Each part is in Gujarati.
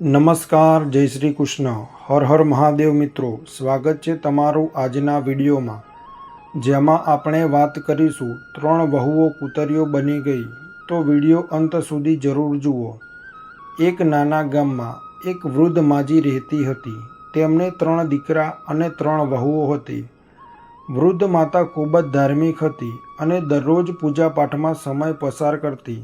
નમસ્કાર, જય શ્રી કૃષ્ણ. હર હર મહાદેવ મિત્રો, સ્વાગત છે તમારું આજના વિડીયોમાં. જેમાં આપણે વાત કરીશું ત્રણ વહુઓ કૂતરીઓ બની ગઈ. તો વીડિયો અંત સુધી જરૂર જુઓ. એક નાના ગામમાં એક વૃદ્ધ માજી રહેતી હતી. તેમને ત્રણ દીકરા અને ત્રણ વહુઓ હતી. વૃદ્ધ માતા ખૂબ જ ધાર્મિક હતી અને દરરોજ પૂજાપાઠમાં સમય પસાર કરતી.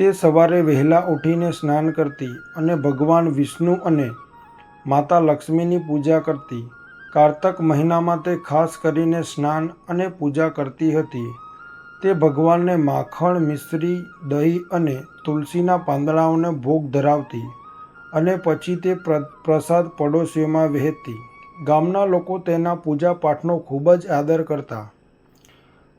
તે સવારે વહેલા ઉઠીને સ્નાન કરતી અને ભગવાન વિષ્ણુ અને માતા લક્ષ્મીની પૂજા કરતી. કારતક મહિનામાં તે ખાસ કરીને સ્નાન અને પૂજા કરતી હતી. તે ભગવાનને માખણ, મિશ્રી, દહીં અને તુલસીના પાંદડાઓને ભોગ ધરાવતી અને પછી તે પ્ર, પ્રસાદ પડોશીઓમાં વહેતી. ગામના લોકો તેના પૂજા પાઠનો ખૂબ જ આદર કરતા.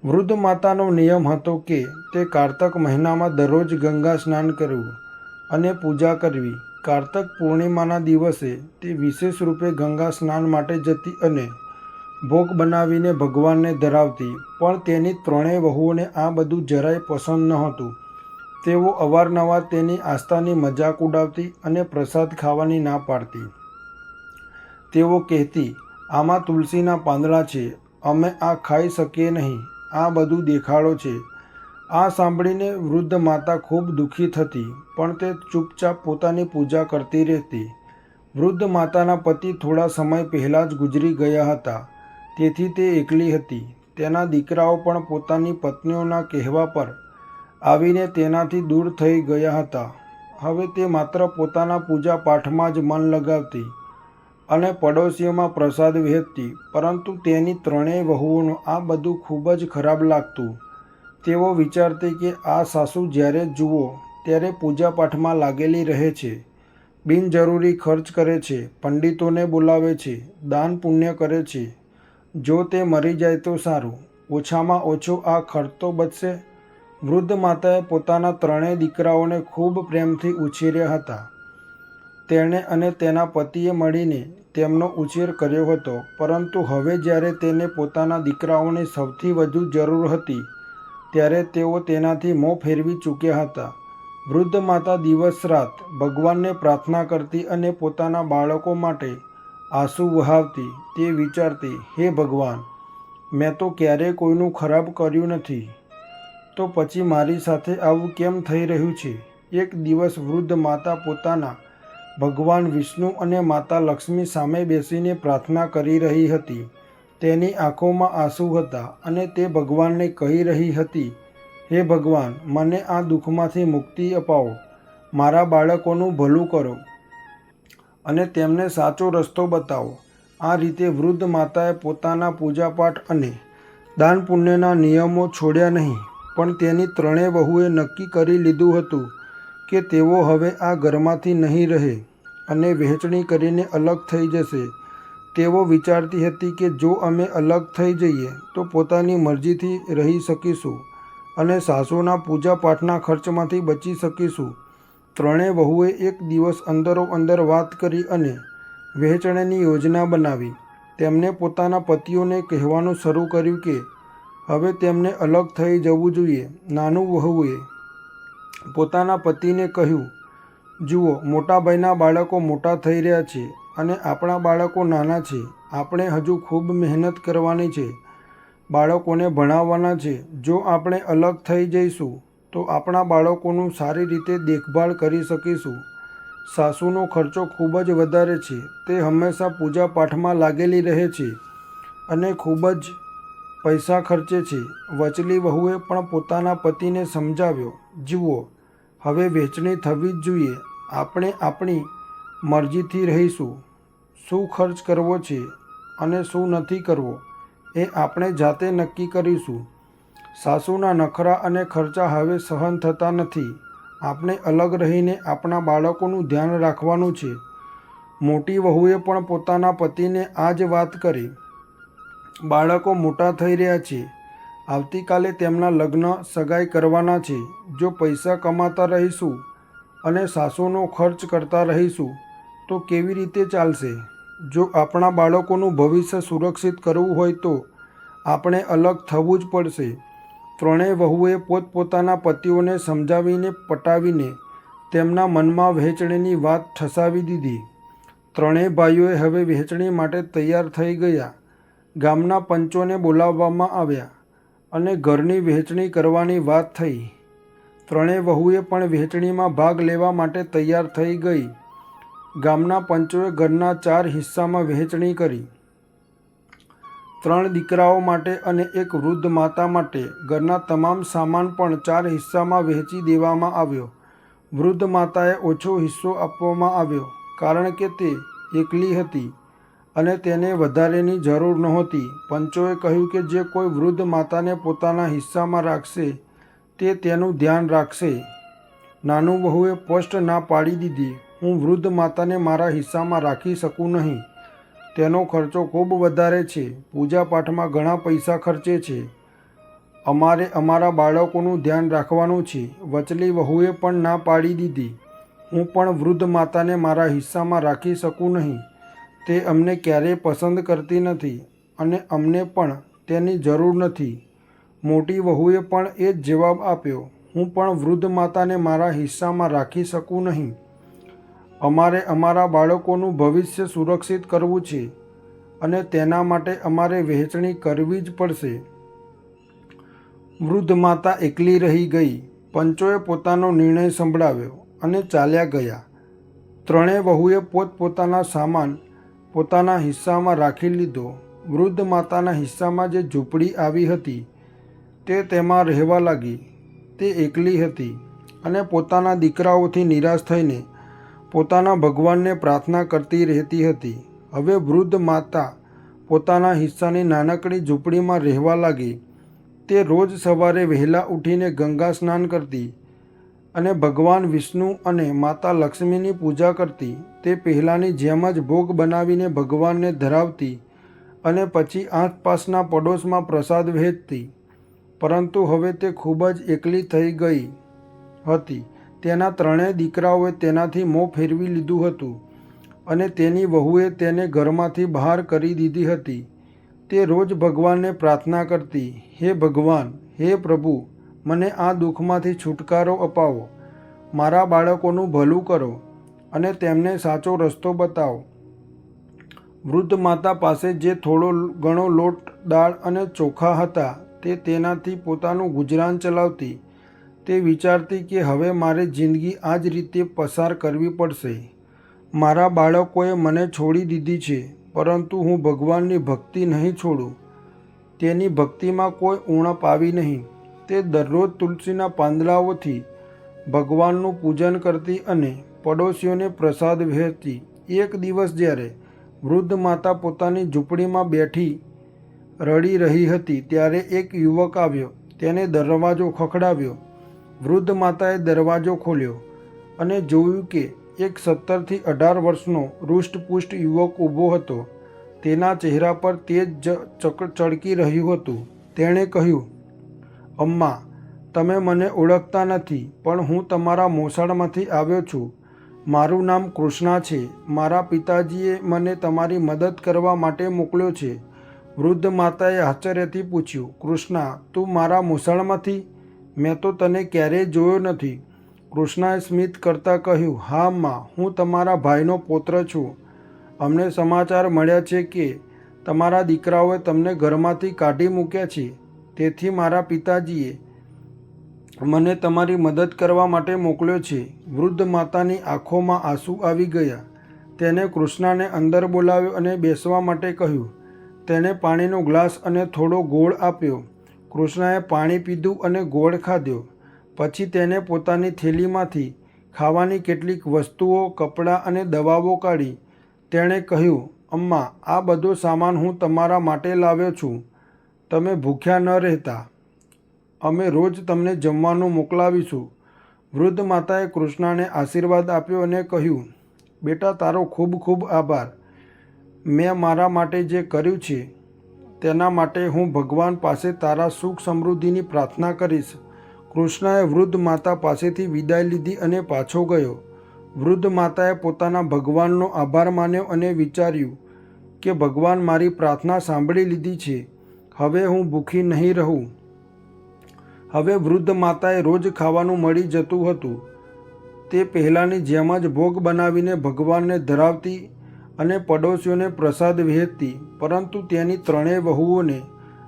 વૃદ્ધ માતાનો નિયમ હતો કે તે કારતક મહિનામાં દરરોજ ગંગા સ્નાન કરવું અને પૂજા કરવી. કારતક પૂર્ણિમાના દિવસે તે વિશેષ રૂપે ગંગા સ્નાન માટે જતી અને ભોગ બનાવીને ભગવાનને ધરાવતી, પણ તેની ત્રણેય વહુઓને આ બધું જરાય પસંદ નહોતું. તેઓ અવારનવાર તેની આસ્થાની મજાક ઉડાવતી અને પ્રસાદ ખાવાની ના પાડતી. તેઓ કહેતી, આમાં તુલસીના પાંદડા છે, અમે આ ખાઈ શકીએ નહીં. આ બધું દેખાડો છે. આ સાંભળીને વૃદ્ધ માતા ખૂબ દુઃખી થતી, પણ તે ચૂપચાપ પોતાની પૂજા કરતી રહેતી. વૃદ્ધ માતાના પતિ થોડા સમય પહેલાં જ ગુજરી ગયા હતા. તેથી તે એકલી હતી. તેના દીકરાઓ પણ પોતાની પત્નીઓના કહેવા પર આવીને તેનાથી દૂર થઈ ગયા હતા. હવે તે માત્ર પોતાના પૂજા પાઠમાં જ મન લગાવતી. અને પડોશીઓમાં પ્રસાદ વહેંચતી, પરંતુ તેની ત્રણેય વહુઓનું આ બધું ખૂબ જ ખરાબ લાગતું. તેઓ વિચારતી કે આ સાસુ જ્યારે જુઓ, ત્યારે પૂજાપાઠમાં લાગેલી રહે છે. બિનજરૂરી ખર્ચ કરે છે, પંડિતોને બોલાવે છે, દાન પુણ્ય કરે છે. જો તે મરી જાય તો સારું, ઓછામાં ઓછો આ ખર્ચ તો બચશે. વૃદ્ધ માતાએ પોતાના ત્રણેય દીકરાઓને ખૂબ પ્રેમથી ઉછેર્યા હતા. તેણે અને તેના પતિએ મળીને તેમનો ઉછેર કર્યો હતો. પરંતુ હવે જ્યારે તેને પોતાના દીકરાઓને સૌથી વધુ જરૂર હતી, ત્યારે તેઓ તેનાથી મોં ફેરવી ચૂક્યા હતા. વૃદ્ધ માતા દિવસ રાત ભગવાનને પ્રાર્થના કરતી અને પોતાના બાળકો માટે આંસુ વહાવતી, તે વિચારતી, હે ભગવાન, મેં તો ક્યારેય કોઈનું ખરાબ કર્યું નથી. તો પછી મારી સાથે આવું કેમ થઈ રહ્યું છે? એક દિવસ વૃદ્ધ માતા પોતાના ભગવાન વિષ્ણુ અને માતા લક્ષ્મી સામે બેસીને પ્રાર્થના કરી રહી હતી. તેની આંખોમાં આંસુ હતા અને તે ભગવાનને કહી રહી હતી, હે ભગવાન, મને આ દુઃખમાંથી મુક્તિ અપાવો. મારા બાળકોનું ભલું કરો અને તેમને સાચો રસ્તો બતાવો. આ રીતે વૃદ્ધ માતાએ પોતાના પૂજાપાઠ અને દાન પુણ્યના નિયમો છોડ્યા નહીં, પણ તેની ત્રણેય વહુએ નક્કી કરી લીધું હતું કે તેઓ હવે આ ઘરમાંથી નહીં રહે અને વહેંચણી કરીને અલગ થઈ જશે. તેઓ વિચારતી હતી કે જો અમે અલગ થઈ જઈએ તો પોતાની મરજીથી રહી શકીશું અને સાસુના પૂજાપાઠના ખર્ચમાંથી બચી શકીશું. ત્રણેય વહુએ એક દિવસ અંદરો અંદર વાત કરી અને વહેંચણીની યોજના બનાવી. તેમણે પોતાના પતિઓને કહેવાનું શરૂ કર્યું કે હવે તેમને અલગ થઈ જવું જોઈએ. નાનું વહુએ પોતાના પતિને કહ્યું, જુઓ મોટાભાઈના બાળકો મોટા થઈ રહ્યા છે અને આપણા બાળકો નાના છે. આપણે હજુ ખૂબ મહેનત કરવાની છે. બાળકોને ભણાવવાના છે. જો આપણે અલગ થઈ જઈશું, તો આપણા બાળકોનું સારી રીતે દેખભાળ કરી શકીશું. સાસુનો ખર્ચો ખૂબ જ વધારે છે. તે હંમેશા પૂજા પાઠમાં લાગેલી રહે છે અને ખૂબ જ પૈસા ખર્ચે છે. વચલી વહુએ પણ પોતાના પતિને સમજાવ્યો, જુઓ, હવે વહેંચણી થવી જ જોઈએ. આપણે આપણી મરજીથી રહીશું. શું ખર્ચ કરવો છે અને શું નથી કરવો, એ આપણે જાતે નક્કી કરીશું. સાસુના નખરા અને ખર્ચા હવે સહન થતા નથી. આપણે અલગ રહીને આપણા બાળકોનું ધ્યાન રાખવાનું છે. મોટી વહુએ પણ પોતાના પતિને આ જ વાત કરી. બાળકો મોટા થઈ રહ્યા છે. આવતીકાલે તેમના લગ્ન સગાઈ કરવાના છે. જો પૈસા કમાતા રહીશું અને સાસુનો ખર્ચ કરતા રહીશું, તો કેવી રીતે ચાલશે? જો આપણા બાળકોનું ભવિષ્ય સુરક્ષિત કરવું હોય તો આપણે અલગ થવું જ પડશે. ત્રણેય વહુએ પોતપોતાના પતિઓને સમજાવીને, પટાવીને તેમના મનમાં વહેંચણીની વાત ઠસાવી દીધી. ત્રણેય ભાઈઓએ હવે વહેંચણી માટે તૈયાર થઈ ગયા. ગામના પંચોને બોલાવવામાં આવ્યા અને ઘરની વહેંચણી કરવાની વાત થઈ. ત્રણેય વહુએ પણ વહેંચણીમાં ભાગ લેવા માટે તૈયાર થઈ ગઈ. ગામના પંચોએ ઘરના ચાર હિસ્સામાં વહેંચણી કરી. ત્રણ દીકરાઓ માટે અને એક વૃદ્ધ માતા માટે ઘરના તમામ સામાન પણ ચાર હિસ્સામાં વહેંચી દેવામાં આવ્યો. વૃદ્ધ માતાએ ઓછો હિસ્સો આપવામાં આવ્યો, કારણ કે તે એકલી હતી. અને તેને વધારેની જરૂર નહોતી. પંચોએ કહ્યું કે જે કોઈ વૃદ્ધ માતાને પોતાના હિસ્સામાં રાખશે, તે તેનું ધ્યાન રાખશે. નાનું વહુએ સ્પષ્ટ ના પાડી દીધી. હું વૃદ્ધ માતાને મારા હિસ્સામાં રાખી શકું નહીં. તેનો ખર્ચો ખૂબ વધારે છે. પૂજાપાઠમાં ઘણા પૈસા ખર્ચે છે. અમારે અમારા બાળકોનું ધ્યાન રાખવાનું છે. વચલી વહુએ પણ ના પાડી દીધી. હું પણ વૃદ્ધ માતાને મારા હિસ્સામાં રાખી શકું નહીં. તે અમને ક્યારેય પસંદ કરતી નથી અને અમને પણ તેની જરૂર નથી. મોટી વહુએ પણ એ જ જવાબ આપ્યો, હું પણ વૃદ્ધ માતાને મારા હિસ્સામાં રાખી શકું નહીં. અમારે અમારા બાળકોનું ભવિષ્ય સુરક્ષિત કરવું છે અને તેના માટે અમારે વહેંચણી કરવી જ પડશે. વૃદ્ધ માતા એકલી રહી ગઈ. પંચોએ પોતાનો નિર્ણય સંભળાવ્યો અને ચાલ્યા ગયા. ત્રણેય વહુએ પોતપોતાના સામાન પોતાના હિસ્સામાં રાખી લીધો. વૃદ્ધ માતાના હિસ્સામાં જે ઝૂંપડી આવી હતી, તે તેમાં રહેવા લાગી. તે એકલી હતી અને પોતાના દીકરાઓથી નિરાશ થઈને પોતાના ભગવાનને પ્રાર્થના કરતી રહેતી હતી. હવે વૃદ્ધ માતા પોતાના હિસ્સાની નાનકડી ઝૂંપડીમાં રહેવા લાગી. તે રોજ સવારે વહેલા ઉઠીને ગંગા સ્નાન કરતી. અને ભગવાન વિષ્ણુ અને માતા લક્ષ્મીની પૂજા કરતી તે પહેલાંની જેમ જ ભોગ બનાવીને ભગવાનને ધરાવતી અને પછી આસપાસના પડોશમાં પ્રસાદ વહેંચતી પરંતુ હવે તે ખૂબ જ એકલી થઈ ગઈ હતી. તેના ત્રણેય દીકરાઓએ તેનાથી મોં ફેરવી લીધું હતું અને તેની વહુએ તેને ઘરમાંથી બહાર કરી દીધી હતી. તે રોજ ભગવાનને પ્રાર્થના કરતી, હે ભગવાન, હે પ્રભુ મને આ દુઃખમાંથી છુટકારો અપાવો. મારા બાળકોનું ભલું કરો અને તેમને સાચો રસ્તો બતાવો. વૃદ્ધ માતા પાસે જે થોડો ઘણો લોટ, દાળ અને ચોખા હતા તે તેનાથી પોતાનું ગુજરાન ચલાવતી. તે વિચારતી કે હવે મારે જિંદગી આ જ રીતે પસાર કરવી પડશે. મારા બાળકોએ મને છોડી દીધી છે, પરંતુ હું ભગવાનની ભક્તિ નહીં છોડું. તેની ભક્તિમાં કોઈ ઉણપ આવી નહીં. તે દરરોજ તુલસીના પાંદડાઓથી ભગવાનનું પૂજન કરતી અને પડોશીઓને પ્રસાદ વહેતી એક દિવસ જ્યારે વૃદ્ધ માતા પોતાની ઝૂંપડીમાં બેઠી રડી રહી હતી, ત્યારે એક યુવક આવ્યો. તેને દરવાજો ખખડાવ્યો. વૃદ્ધ માતાએ દરવાજો ખોલ્યો અને જોયું કે એક સત્તરથી અઢાર વર્ષનો હૃષ્ટપુષ્ટ યુવક ઊભો હતો. તેના ચહેરા પર તેજ ચળકી રહ્યું હતું. તેણે કહ્યું અમ્મા, તમે મને ઓળખતા નથી, પણ હું તમારા મોસાળમાંથી આવ્યો છું. મારું નામ કૃષ્ણા છે. મારા પિતાજીએ મને તમારી મદદ કરવા માટે મોકલ્યો છે. વૃદ્ધ માતાએ આશ્ચર્યથી પૂછ્યું, કૃષ્ણા, તું મારા મોસાળમાંથી? મેં તો તને ક્યારેય જોયો નથી. કૃષ્ણાએ સ્મિત કરતાં કહ્યું, હા માં હું તમારા ભાઈનો પુત્ર છું. અમને સમાચાર મળ્યા છે કે તમારા દીકરાઓએ તમને ઘરમાંથી કાઢી મૂક્યા છે. તેથી મારા પિતાજીએ મને તમારી મદદ કરવા માટે મોકલ્યો છે. વૃદ્ધ માતાની આંખોમાં આંસુ આવી ગયા. તેને કૃષ્ણાને અંદર બોલાવ્યો અને બેસવા માટે કહ્યું, તેણે પાણીનો ગ્લાસ અને થોડો ગોળ આપ્યો. કૃષ્ણાએ પાણી પીધું અને ગોળ ખાધ્યો પછી તેને પોતાની થેલીમાંથી ખાવાની કેટલીક વસ્તુઓ, કપડાં અને દવાઓ કાઢી. તેણે કહ્યું, અમ્મા, આ બધો સામાન હું તમારા માટે લાવ્યો છું. તમે ભૂખ્યા ન રહેતા. અમે રોજ તમને જમવાનું મોકલાવીશું. વૃદ્ધ માતાએ કૃષ્ણાને આશીર્વાદ આપ્યો અને કહ્યું, બેટા, તારો ખૂબ ખૂબ આભાર. મેં મારા માટે જે કર્યું છે, તેના માટે હું ભગવાન પાસે તારા સુખ સમૃદ્ધિની પ્રાર્થના કરીશ. કૃષ્ણએ વૃદ્ધ માતા પાસેથી વિદાય લીધી અને પાછો ગયો. વૃદ્ધ માતાએ પોતાના ભગવાનનો આભાર માન્યો અને વિચાર્યું કે ભગવાન મારી પ્રાર્થના સાંભળી લીધી છે. હવે હું ભૂખી નહીં રહું. હવે વૃદ્ધ માતાએ રોજ ખાવાનું મળી જતું હતું. તે પહેલાંની જેમ જ ભોગ બનાવીને ભગવાનને ધરાવતી અને પડોશીઓને પ્રસાદ વહેતી પરંતુ તેની ત્રણેય વહુઓને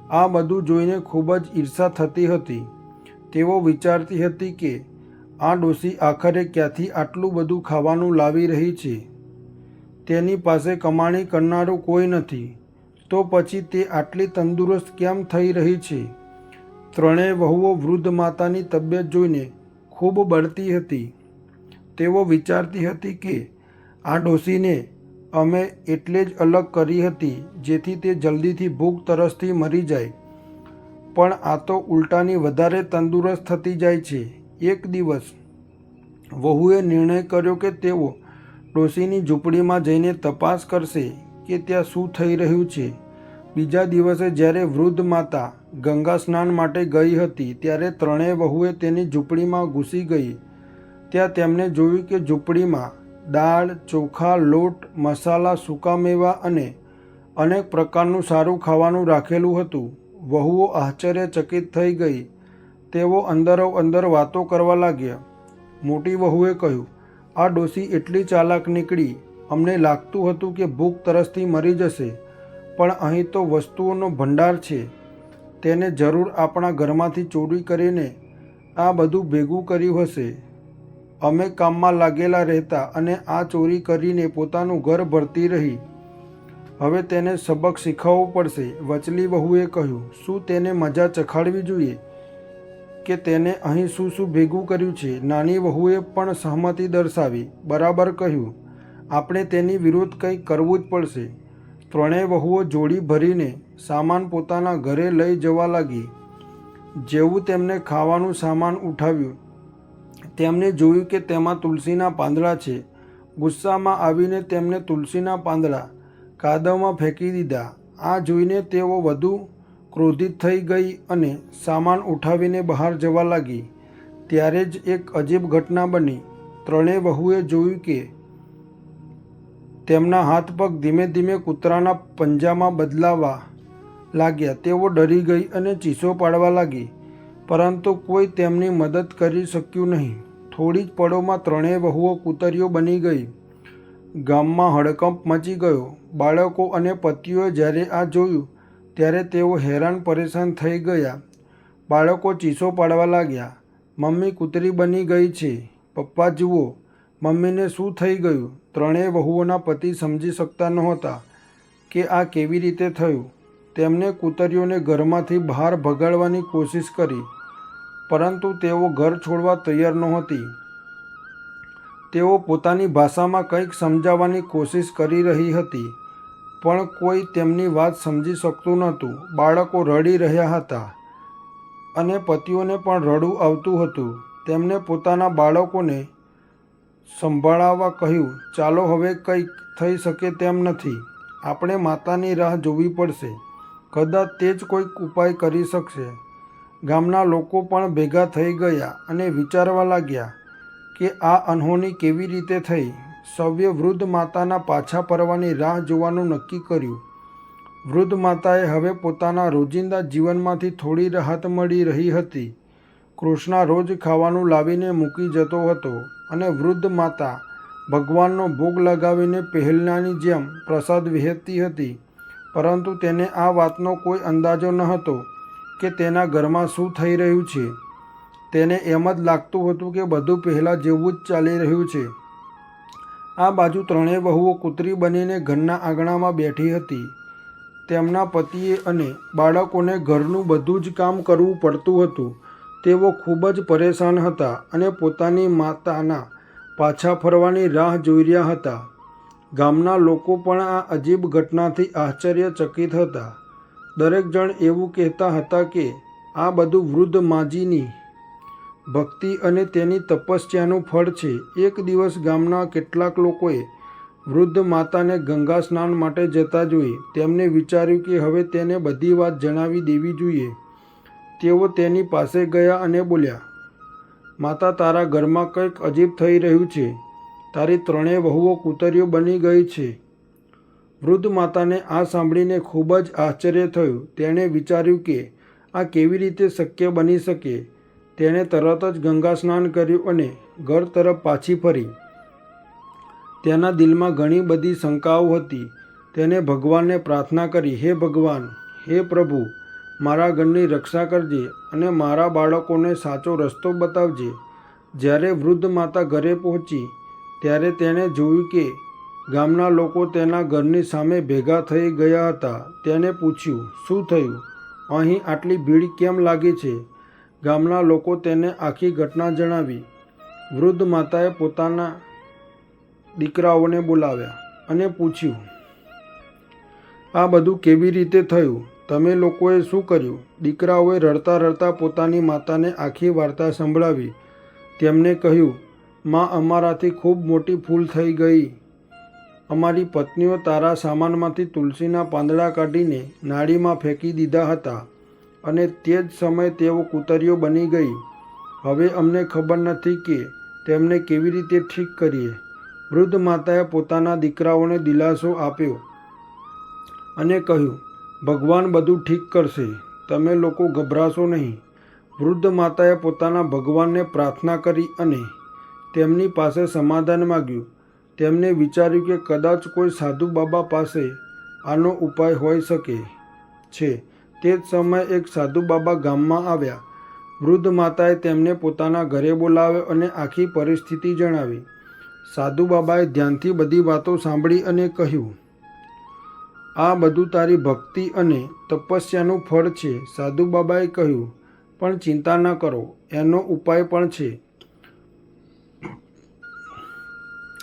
આ બધું જોઈને ખૂબ જ ઈર્ષા થતી હતી. તેઓ વિચારતી હતી કે આ ડોસી આખરે ક્યાંથી આટલું બધું ખાવાનું લાવી રહી છે? તેની પાસે કમાણી કરનારું કોઈ નથી. તો પછી તે આટલી તંદુરસ્ત કેમ થઈ રહી છે? ત્રણેય વહુઓ વૃદ્ધ માતાની તબિયત જોઈને ખૂબ બળતી હતી. તેઓ વિચારતી હતી કે આ ડોસીને અમે એટલે જ અલગ કરી હતી, જેથી તે જલ્દીથી ભૂખ તરસથી મરી જાય. પણ આ તો ઉલટાની વધારે તંદુરસ્ત થતી જાય છે. એક દિવસ વહુએ નિર્ણય કર્યો કે તેઓ ડોશીની ઝૂંપડીમાં જઈને તપાસ કરશે કે ત્યાં શું થઈ રહ્યું છે. બીજા દિવસે જ્યારે વૃદ્ધ માતા ગંગા સ્નાન માટે ગઈ હતી, ત્યારે ત્રણેય વહુએ તેની ઝૂંપડીમાં ઘૂસી ગઈ. ત્યાં તેમણે જોયું કે ઝૂંપડીમાં દાળ, ચોખા, લોટ, મસાલા, સૂકા મેવા અને અનેક પ્રકારનું સારું ખાવાનું રાખેલું હતું. વહુઓ આશ્ચર્યચકિત થઈ ગઈ. તેઓ અંદરો અંદર વાતો કરવા લાગ્યા. મોટી વહુએ કહ્યું, આ ડોસી એટલી ચાલાક નીકળી. અમને લાગતું હતું કે ભૂખ તરસથી મરી જશે. પણ અહીં તો વસ્તુઓનો ભંડાર છે. તેને જરૂર આપણા ઘરમાંથી ચોરી કરીને આ બધું ભેગું કર્યું હશે. અમે કામમાં લાગેલા રહેતા અને આ ચોરી કરીને પોતાનું ઘર ભરતી રહી. હવે તેને સબક શીખવવું પડશે. વચલી વહુએ કહ્યું, શું તેને મજા ચખાડવી જોઈએ? કે તેને અહીં શું શું ભેગું કર્યું છે? નાની વહુએ પણ સહમતિ દર્શાવી. બરાબર કહ્યું, આપણે તેની વિરુદ્ધ કંઈક કરવું જ પડશે. ત્રણેય વહુઓ જોડી ભરીને સામાન પોતાના ઘરે લઈ જવા લાગી. જેવું તેમને ખાવાનું સામાન ઉઠાવ્યું. તેમને જોયું કે તેમાં તુલસીના પાંદડા છે. ગુસ્સામાં આવીને તેમને તુલસીના પાંદડા કાદવમાં ફેંકી દીધા. આ જોઈને તેઓ વધુ ક્રોધિત થઈ ગઈ અને સામાન ઉઠાવીને બહાર જવા લાગી. ત્યારે જ એક અજીબ ઘટના બની. ત્રણેય વહુએ જોયું કે તેમના હાથ પગ ધીમે ધીમે કૂતરાના પંજામાં બદલાવા લાગ્યા. તેઓ ડરી ગઈ અને ચીસો પાડવા લાગી, પરંતુ કોઈ તેમની મદદ કરી શક્યું નહીં. થોડી જ પળોમાં ત્રણેય વહુઓ કૂતરીઓ બની ગઈ. ગામમાં હડકંપ મચી ગયો. બાળકો અને પતિઓએ જ્યારે આ જોયું, ત્યારે તેઓ હેરાન પરેશાન થઈ ગયા. બાળકો ચીસો પાડવા લાગ્યા. મમ્મી કૂતરી બની ગઈ છે. પપ્પા જુઓ મમ્મીને શું થઈ ગયું? ત્રણેય વહુઓના પતિ સમજી શકતા નહોતા કે આ કેવી રીતે થયું. તેમણે કૂતરીઓને ઘરમાંથી બહાર ભગાડવાની કોશિશ કરી, પરંતુ તેઓ ઘર છોડવા તૈયાર નહોતી. તેઓ પોતાની ભાષામાં કંઈક સમજાવવાની કોશિશ કરી રહી હતી, પણ કોઈ તેમની વાત સમજી શકતું નહોતું. બાળકો રડી રહ્યા હતા અને પતિઓને પણ રડવું આવતું હતું. તેમણે પોતાના બાળકોને સંભાળાવવા કહ્યું, ચાલો હવે કંઈક થઈ શકે તેમ નથી. આપણે માતાની રાહ જોવી પડશે. કદાચ તે જ કોઈક ઉપાય કરી શકશે. ગામના લોકો પણ ભેગા થઈ ગયા અને વિચારવા લાગ્યા કે આ અનહોની કેવી રીતે થઈ. સૌએ વૃદ્ધ માતાના પાછા ફરવાની રાહ જોવાનું નક્કી કર્યું. વૃદ્ધ માતાએ હવે પોતાના રોજિંદા જીવનમાંથી થોડી રાહત મળી રહી હતી. કૃષ્ણા રોજ ખાવાનું લાવીને મૂકી જતો હતો. અને વૃદ્ધ માતા ભગવાનનો ભોગ લગાવીને પહેલનાની જેમ પ્રસાદ વહેતી હતી. પરંતુ તેને આ વાતનો કોઈ અંદાજો ન હતો કે તેના ઘરમાં શું થઈ રહ્યું છે. તેને એમ જ લાગતું હતું કે બધું પહેલાં જેવું જ ચાલી રહ્યું છે. આ બાજુ ત્રણેય વહુઓ કૂતરી બનીને ઘરના આંગણામાં બેઠી હતી. તેમના પતિએ અને બાળકોને ઘરનું બધું જ કામ કરવું પડતું હતું. તેઓ ખૂબ જ પરેશાન હતા અને પોતાની માતાના પાછા ફરવાની રાહ જોઈ રહ્યા હતા. ગામના લોકો પણ આ અજીબ ઘટનાથી આશ્ચર્યચકિત હતા. દરેક જણ એવું કહેતા હતા કે આ બધું વૃદ્ધ માજીની ભક્તિ અને તેની તપસ્યાનું ફળ છે. એક દિવસ ગામના કેટલાક લોકોએ વૃદ્ધ માતાને ગંગા સ્નાન માટે જતા જોઈ. તેમને વિચાર્યું કે હવે તેને બધી વાત જણાવી દેવી જોઈએ. તેઓ તેની પાસે ગયા અને બોલ્યા, માતા, તારા ઘરમાં કંઈક અજીબ થઈ રહ્યું છે. તારી ત્રણેય વહુઓ કૂતરીઓ બની ગઈ છે. વૃદ્ધ માતાને આ સાંભળીને ખૂબ જ આશ્ચર્ય થયું. તેણે વિચાર્યું કે આ કેવી રીતે શક્ય બની શકે. તેણે તરત જ ગંગા સ્નાન કર્યું અને ઘર તરફ પાછી ફરી. તેના દિલમાં ઘણી બધી શંકાઓ હતી. તેને ભગવાનને પ્રાર્થના કરી, હે ભગવાન, હે પ્રભુ મારા ઘરની રક્ષા કરજે અને મારા બાળકોને સાચો રસ્તો બતાવજે. જ્યારે વૃદ્ધ માતા ઘરે પહોંચી, ત્યારે તેણે જોયું કે ગામના લોકો તેના ઘરની સામે ભેગા થઈ ગયા હતા. તેને પૂછ્યું, શું થયું? અહીં આટલી ભીડ કેમ લાગી છે? ગામના લોકો તેને આખી ઘટના જણાવી. વૃદ્ધ માતાએ પોતાના દીકરાઓને બોલાવ્યા અને પૂછ્યું, આ બધું કેવી રીતે થયું? તમે લોકોએ શું કર્યું? દીકરાઓએ રડતા રડતા પોતાની માતાને આખી વાર્તા સંભળાવી. તેમને કહ્યું, માં અમારાથી ખૂબ મોટી ભૂલ થઈ ગઈ. અમારી પત્નીઓ તારા સામાનમાંથી તુલસીના પાંદડા કાઢીને નાળીમાં ફેંકી દીધા હતા અને તે જ સમયે તેઓ કૂતરીઓ બની ગઈ. હવે અમને ખબર નથી કે તેમને કેવી રીતે ઠીક કરીએ. વૃદ્ધ માતાએ પોતાના દીકરાઓને દિલાસો આપ્યો અને કહ્યું ભગવાન બધું ઠીક કરશે. તમે લોકો ગભરાશો નહીં. વૃદ્ધ માતાએ પોતાના ભગવાનને પ્રાર્થના કરી અને તેમની પાસે સમાધાન માગ્યું. તેમને વિચાર્યું કે કદાચ કોઈ સાધુ બાબા પાસે આનો ઉપાય હોઈ શકે છે. તે જ સમયે એક સાધુ બાબા ગામમાં આવ્યા. વૃદ્ધ માતાએ તેમને પોતાના ઘરે બોલાવ્યો અને આખી પરિસ્થિતિ જણાવી. સાધુ બાબાએ ધ્યાનથી બધી વાતો સાંભળી અને કહ્યું આ બધું તારી ભક્તિ અને તપસ્યાનું ફળ છે, સાધુ બાબાએ કહ્યું. પણ ચિંતા ન કરો, એનો ઉપાય પણ છે.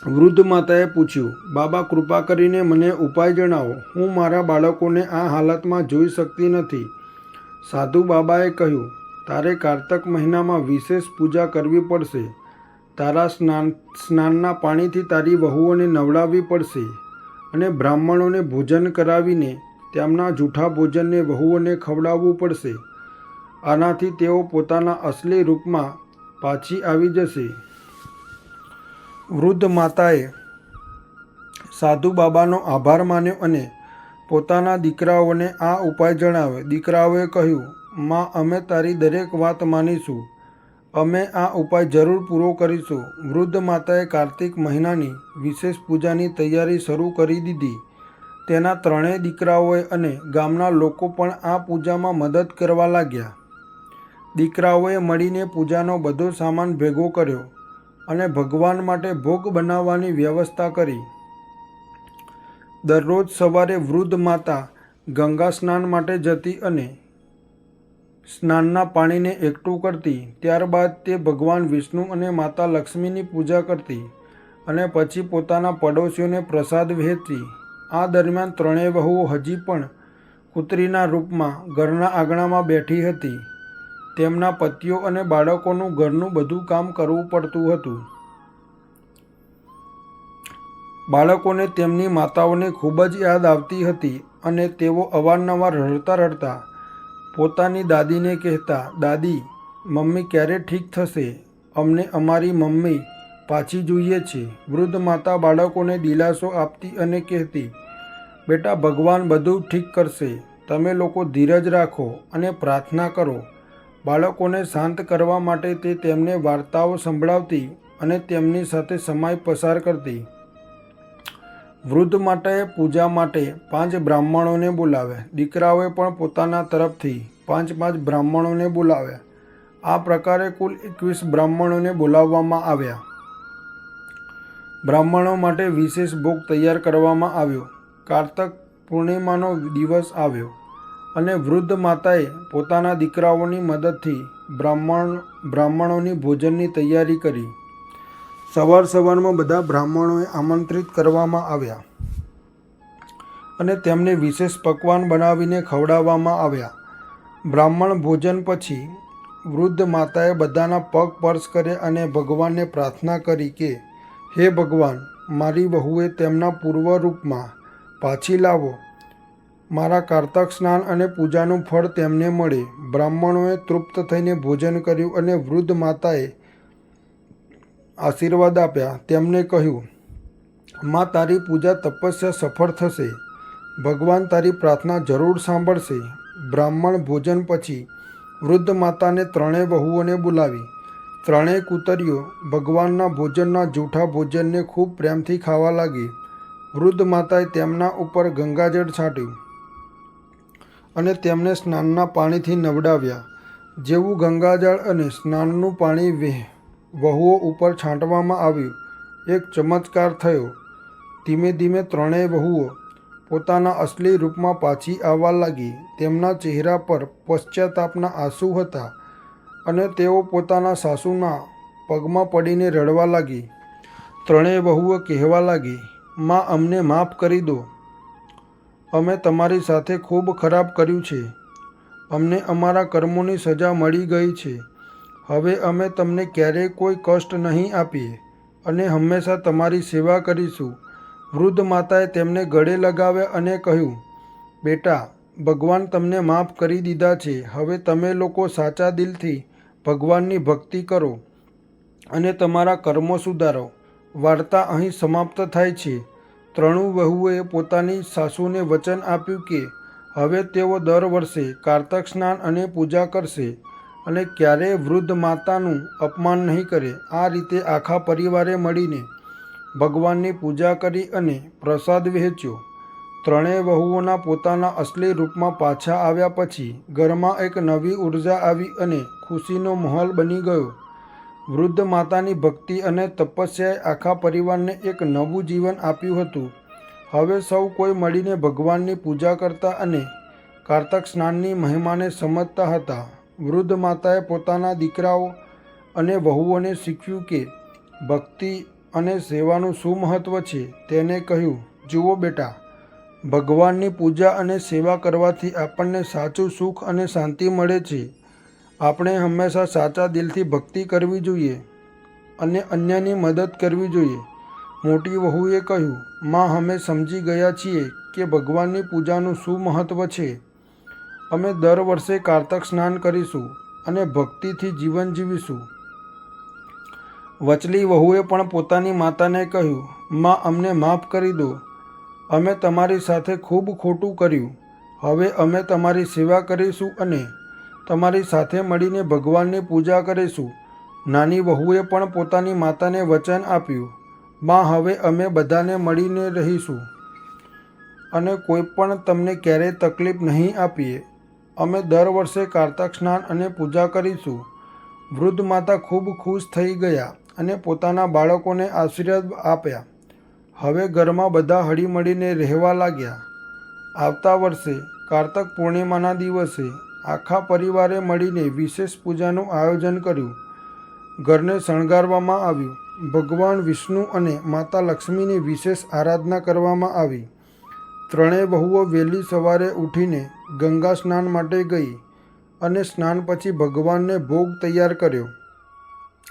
વૃદ્ધ માતાએ પૂછ્યું, બાબા, કૃપા કરીને મને ઉપાય જણાવો. હું મારા બાળકોને આ હાલતમાં જોઈ શકતી નથી. સાધુ બાબાએ કહ્યું, તારે કારતક મહિનામાં વિશેષ પૂજા કરવી પડશે. તારા સ્નાન, સ્નાનના પાણીથી તારી વહુઓને નવડાવવી પડશે. અને બ્રાહ્મણોને ભોજન કરાવીને તેમના જૂઠા ભોજનને વહુઓને ખવડાવવું પડશે. આનાથી તેઓ પોતાના અસલી રૂપમાં પાછી આવી જશે. વૃદ્ધ માતાએ સાધુ બાબાનો આભાર માન્યો અને પોતાના દીકરાઓને આ ઉપાય જણાવ્યો દીકરાઓએ કહ્યું, માં, અમે તારી દરેક વાત માનીશું. અમે આ ઉપાય જરૂર પૂરો કરીશું. વૃદ્ધ માતાએ કાર્તિક મહિનાની વિશેષ પૂજાની તૈયારી શરૂ કરી દીધી. તેના ત્રણેય દીકરાઓએ અને ગામના લોકો પણ આ પૂજામાં મદદ કરવા લાગ્યા. દીકરાઓએ મળીને પૂજાનો બધો સામાન ભેગો કર્યો અને ભગવાન માટે ભોગ બનાવવાની વ્યવસ્થા કરી. દરરોજ સવારે વૃદ્ધ માતા ગંગા સ્નાન માટે જતી અને સ્નાનના પાણીને એકઠું કરતી, ત્યારબાદ તે ભગવાન વિષ્ણુ અને માતા લક્ષ્મીની પૂજા કરતી અને પછી પોતાના પડોશીઓને પ્રસાદ વહેંચતી આ દરમિયાન ત્રણેય વહુઓ હજી પણ કૂતરીના રૂપમાં ઘરના આંગણામાં બેઠી હતી. તેમના પતિઓ અને બાળકોનું ઘરનું બધું કામ કરવું પડતું હતું. બાળકોને તેમની માતાઓને ખૂબ જ યાદ આવતી હતી અને તેઓ અવારનવાર રડતા રડતા પોતાની દાદીને કહેતા, દાદી, મમ્મી ક્યારે ઠીક થશે? અમને અમારી મમ્મી પાછી જોઈએ છે. વૃદ્ધ માતા બાળકોને દિલાસો આપતી અને કહેતી, બેટા, ભગવાન બધું ઠીક કરશે. તમે લોકો ધીરજ રાખો અને પ્રાર્થના કરો. બાળકોને શાંત કરવા માટે તે તેમને વાર્તાઓ સંભળાવતી અને તેમની સાથે સમય પસાર કરતી. વૃદ્ધ માતાએ પૂજા માટે પાંચ બ્રાહ્મણોને બોલાવ્યા દીકરાઓએ પણ પોતાના તરફથી પાંચ પાંચ બ્રાહ્મણોને બોલાવ્યા આ પ્રકારે કુલ એકવીસ બ્રાહ્મણોને બોલાવવામાં આવ્યા. બ્રાહ્મણો માટે વિશેષ ભોગ તૈયાર કરવામાં આવ્યો. કારતક પૂર્ણિમાનો દિવસ આવ્યો અને વૃદ્ધ માતાએ પોતાના દીકરાઓની મદદથી બ્રાહ્મણ, બ્રાહ્મણોની ભોજનની તૈયારી કરી. સવાર સવારમાં બધા બ્રાહ્મણોએ આમંત્રિત કરવામાં આવ્યા અને તેમને વિશેષ પકવાન બનાવીને ખવડાવવામાં આવ્યા. બ્રાહ્મણ ભોજન પછી વૃદ્ધ માતાએ બધાના પગ સ્પર્શ કર્યા અને ભગવાનને પ્રાર્થના કરી કે, હે ભગવાન, મારી વહુએ તેમના પૂર્વ રૂપમાં પાછી લાવો. મારા કારતક સ્નાન અને પૂજાનું ફળ તેમને મળે. બ્રાહ્મણોએ તૃપ્ત થઈને ભોજન કર્યું અને વૃદ્ધ માતાએ આશીર્વાદ આપ્યા. તેમને કહ્યું, માં, તારી પૂજા તપસ્યા સફળ થશે. ભગવાન તારી પ્રાર્થના જરૂર સાંભળશે. બ્રાહ્મણ ભોજન પછી વૃદ્ધ માતાને ત્રણેય વહુઓને બોલાવી. ત્રણેય કૂતરીઓ ભગવાનના ભોજનના જૂઠા ભોજનને ખૂબ પ્રેમથી ખાવા લાગી. વૃદ્ધ માતાએ તેમના ઉપર ગંગાજળ છાંટ્યું અને તેમને સ્નાનના પાણીથી નવડાવ્યા. જેવું ગંગાજળ અને સ્નાનનું પાણી વહે વહુઓ ઉપર છાંટવામાં આવ્યું. એક ચમત્કાર થયો. ધીમે ધીમે ત્રણેય વહુઓ પોતાના અસલી રૂપમાં પાછી આવવા લાગી. તેમના ચહેરા પર પશ્ચાતાપના આંસુ હતા અને તેઓ પોતાના સાસુના પગમાં પડીને રડવા લાગી. ત્રણેય વહુઓ કહેવા લાગી, માં, અમને માફ કરી દો. અમે તમારી સાથે ખૂબ ખરાબ કર્યું છે. અમને અમારા કર્મોની સજા મળી ગઈ છે. હવે અમે તમને ક્યારેય કોઈ કષ્ટ નહીં આપીએ અને હંમેશા તમારી સેવા કરીશું. વૃદ્ધ માતાએ તેમને ગળે લગાવ્યા અને કહ્યું, બેટા, ભગવાન તમને માફ કરી દીધા છે. હવે તમે લોકો સાચા દિલથી ભગવાનની ભક્તિ કરો અને તમારા કર્મો સુધારો. વાર્તા અહીં સમાપ્ત થાય છે. ત્રણું વહુએ પોતાની સાસુને વચન આપ્યું કે, હવે તેઓ દર વર્ષે કારતક સ્નાન અને પૂજા કરશે. અને ક્યારેય વૃદ્ધ માતાનું અપમાન નહીં કરે, આ રીતે આખા પરિવારે મળીને ભગવાનની પૂજા કરી અને પ્રસાદ વહેંચ્યો. ત્રણેય વહુઓના પોતાના અસલી રૂપમાં પાછા આવ્યા પછી ઘરમાં એક નવી ઊર્જા આવી અને ખુશીનો માહોલ બની ગયો. વૃદ્ધ માતાની ભક્તિ અને તપસ્યાએ આખા પરિવારને એક નવું જીવન આપ્યું હતું. હવે સૌ કોઈ મળીને ભગવાનની પૂજા કરતા અને કારતક સ્નાનની મહિમાને સમજતા હતા. વૃદ્ધ માતાએ પોતાના દીકરાઓ અને વહુઓને શીખ્યું કે ભક્તિ અને સેવાનું શું મહત્ત્વ છે તેને કહ્યું, જુઓ બેટા, ભગવાનની પૂજા અને સેવા કરવાથી આપણને સાચું સુખ અને શાંતિ મળે છે. આપણે હંમેશા સાચા દિલથી ભક્તિ કરવી જોઈએ અને અન્યની મદદ કરવી જોઈએ. મોટી વહુએ કહ્યું, માં, અમે સમજી ગયા છીએ કે ભગવાનની પૂજાનું શું મહત્ત્વ છે. અમે દર વર્ષે કારતક સ્નાન કરીશું અને ભક્તિથી જીવન જીવીશું. વચલી વહુએ પણ પોતાની માતાને કહ્યું, માં, અમને માફ કરી દો. અમે તમારી સાથે ખૂબ ખોટું કર્યું. હવે અમે તમારી સેવા કરીશું અને તમારી સાથે મળીને ભગવાનની પૂજા કરીશું. નાની વહુએ પણ પોતાની માતાને વચન આપ્યું, માં, હવે અમે બધાને મળીને રહીશું. અને કોઈ પણ તમને ક્યારેય તકલીફ નહીં આપીએ. અમે દર વર્ષે કારતક સ્નાન અને પૂજા કરીશું. વૃદ્ધ માતા ખૂબ ખુશ થઈ ગયા અને પોતાના બાળકોને આશીર્વાદ આપ્યા. હવે ઘરમાં બધા હળીમળીને રહેવા લાગ્યા. આવતા વર્ષે કારતક પૂર્ણિમાના દિવસે આખા પરિવારે મળીને વિશેષ પૂજાનું આયોજન કર્યું. ઘરને શણગારવામાં આવ્યું. ભગવાન વિષ્ણુ અને માતા લક્ષ્મીની વિશેષ આરાધના કરવામાં આવી. ત્રણેય બહુઓ વહેલી સવારે ઉઠીને ગંગા સ્નાન માટે ગઈ અને સ્નાન પછી ભગવાનને ભોગ તૈયાર કર્યો.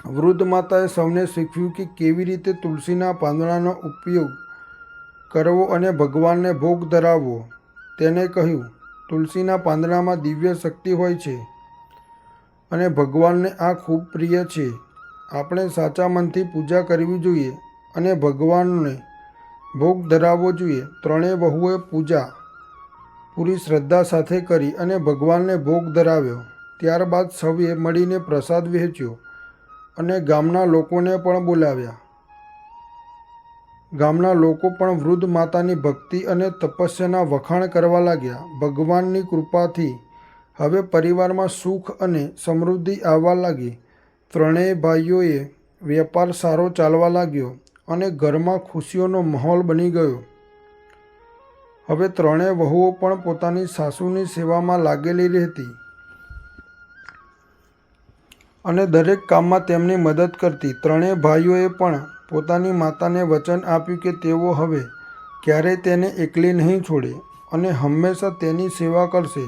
વૃદ્ધ માતાએ સૌને શીખવ્યું કે કેવી રીતે તુલસીના પાંદડાનો ઉપયોગ કરવો અને ભગવાનને ભોગ ધરાવવો. તેને કહ્યું, તુલસીના પાંદડામાં દિવ્ય શક્તિ હોય છે અને ભગવાનને આ ખૂબ પ્રિય છે. આપણે સાચા મનથી પૂજા કરવી જોઈએ અને ભગવાનને ભોગ ધરાવવો જોઈએ. ત્રણેય વહુએ પૂજા પૂરી શ્રદ્ધા સાથે કરી અને ભગવાનને ભોગ ધરાવ્યો. ત્યારબાદ સૌએ મળીને પ્રસાદ વહેંચ્યો અને ગામના લોકોને પણ બોલાવ્યા. ગામના લોકો પણ વૃદ્ધ માતાની ભક્તિ અને તપસ્યાના વખાણ કરવા લાગ્યા. ભગવાનની કૃપાથી હવે પરિવારમાં સુખ અને સમૃદ્ધિ આવવા લાગી. ત્રણેય ભાઈઓએ વેપાર સારો ચાલવા લાગ્યો અને ઘરમાં ખુશીઓનો માહોલ બની ગયો. હવે ત્રણેય વહુઓ પણ પોતાની સાસુની સેવામાં લાગેલી રહેતી અને દરેક કામમાં તેમની મદદ કરતી. ત્રણેય ભાઈઓએ પણ પોતાની માતાને વચન આપ્યું કે તેઓ હવે ક્યારેય તેને એકલી નહીં છોડે અને હંમેશા તેની સેવા કરશે.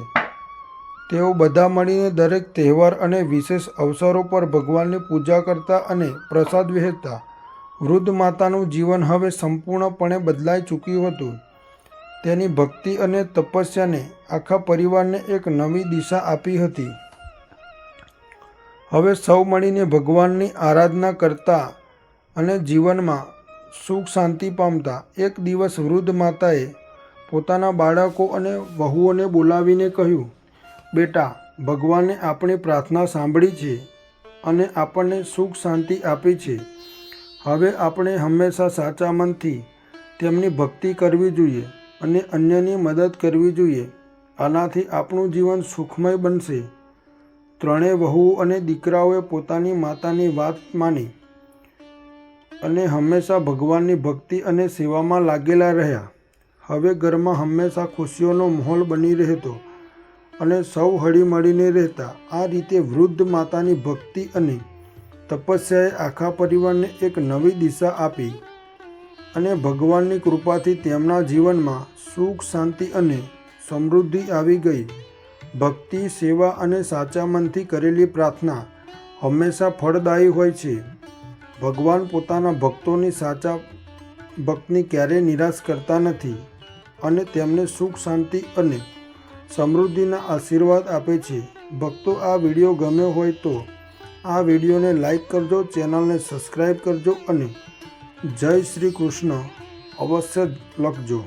તેઓ બધા મળીને દરેક તહેવાર અને વિશેષ અવસરો પર ભગવાનની પૂજા કરતા અને પ્રસાદ વહેતા વૃદ્ધ માતાનું જીવન હવે સંપૂર્ણપણે બદલાઈ ચૂક્યું હતું. તેની ભક્તિ અને તપસ્યાને આખા પરિવારને એક નવી દિશા આપી હતી. હવે સૌ મળીને ભગવાનની આરાધના કરતા અને જીવનમાં સુખ શાંતિ પામતા એક દિવસ વૃદ્ધ માતાએ પોતાના બાળકો અને વહુઓને બોલાવીને કહ્યું, બેટા, ભગવાને આપણી પ્રાર્થના સાંભળી છે અને આપણને સુખ શાંતિ આપી છે. હવે આપણે હંમેશા સાચા મનથી તેમની ભક્તિ કરવી જોઈએ. અને અન્યની મદદ કરવી જોઈએ. આનાથી આપણું જીવન સુખમય બનશે. ત્રણેય વહુઓ અને દીકરાઓએ પોતાની માતાની વાત માની અને હંમેશા ભગવાનની ભક્તિ અને સેવામાં લાગેલા રહ્યા. હવે ઘરમાં હંમેશા ખુશીઓનો માહોલ બની રહેતો અને સૌ હળીમળીને રહેતા. આ રીતે વૃદ્ધ માતાની ભક્તિ અને તપસ્યાએ આખા પરિવારને એક નવી દિશા આપી. અને ભગવાનની કૃપાથી તેમના જીવનમાં સુખ, શાંતિ અને સમૃદ્ધિ આવી ગઈ. ભક્તિ, સેવા અને સાચા મનથી કરેલી પ્રાર્થના હંમેશા ફળદાયી હોય છે. ભગવાન પોતાના ભક્તોની સાચા ભક્તની ક્યારેય નિરાશ કરતા નથી અને તેમને સુખ, શાંતિ અને સમૃદ્ધિના આશીર્વાદ આપે છે. ભક્તો, આ વીડિયો ગમ્યો હોય તો આ વિડીયોને લાઈક કરજો, ચેનલને સબસ્ક્રાઈબ કરજો અને જય શ્રી કૃષ્ણ. અવશ્ય લખજો.